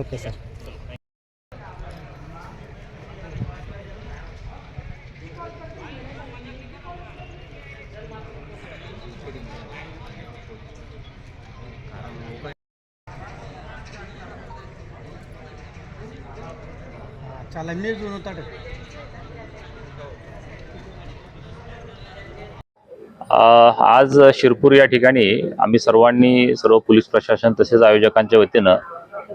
Okay sir. चला मी जुनं ताट अ, आज शिरपूर या ठिकाणी आम्ही सर्वांनी सर्व पोलीस प्रशासन तसेच आयोजकांच्या वतीनं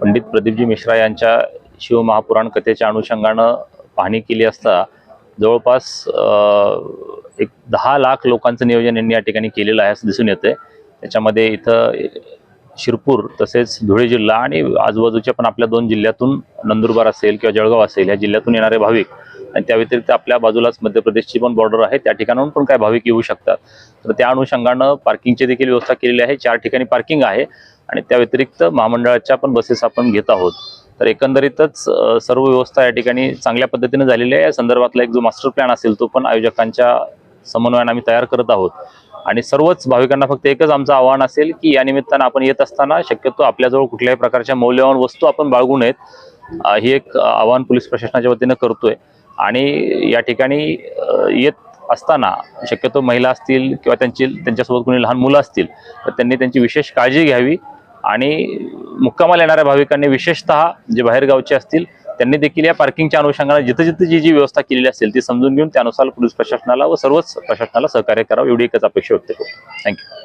पंडित प्रदीपजी मिश्रा यांच्या शिवमहापुराण कथेच्या अनुषंगानं पाहणी केली असता जवळपास एक दहा लाख लोकांचं नियोजन यांनी या ठिकाणी केलेलं आहे असं दिसून येतंय. त्याच्यामध्ये इथं शिरपूर तसेच धुळे जिल्हा आणि आजूबाजूच्या पण आपल्या दोन जिल्ह्यातून नंदुरबार असेल किंवा जळगाव असेल या जिल्ह्यातून येणारे भाविक आणि त्या व्यतिरिक्त आपल्या बाजूलाच मध्य प्रदेशची पण बॉर्डर आहे. त्या ठिकाणाहून पण काय भाविक येऊ शकतात. तर त्या अनुषंगानं पार्किंगची देखील व्यवस्था केलेली आहे. चार ठिकाणी पार्किंग आहे. आणि त्या व्यतिरिक्त महामंडळाच्या पण बसेस आपण घेत आहोत. तर एकंदरीतच सर्व व्यवस्था या ठिकाणी चांगल्या पद्धतीने झालेली आहे. या संदर्भातला एक जो मास्टर प्लॅन असेल तो पण आयोजकांच्या समन्वयानं आम्ही तयार करत आहोत. आणि सर्वच भाविकांना फक्त एकच आमचं आव्हान असेल की या निमित्तानं आपण येत असताना शक्यतो आपल्याजवळ कुठल्याही प्रकारच्या मौल्यवान वस्तू आपण बाळगू नयेत. ही एक आव्हान पोलीस प्रशासनाच्या वतीनं करतोय. आणि या ठिकाणी येत असताना शक्यतो महिला असतील किंवा त्यांची त्यांच्यासोबत कोणी लहान मुलं असतील तर त्यांनी त्यांची विशेष काळजी घ्यावी. आणि मुक्कामाला येणाऱ्या भाविकांनी विशेषतः जे बाहेरगावचे असतील त्यांनी देखील या पार्किंगच्या अनुषंगाने जिथं जिथं जी जी व्यवस्था केलेली असेल ती समजून घेऊन त्यानुसार पोलीस प्रशासनाला व सर्वच प्रशासनाला सहकार्य करावं एवढी एकच अपेक्षा व्यक्त करू थँक्यू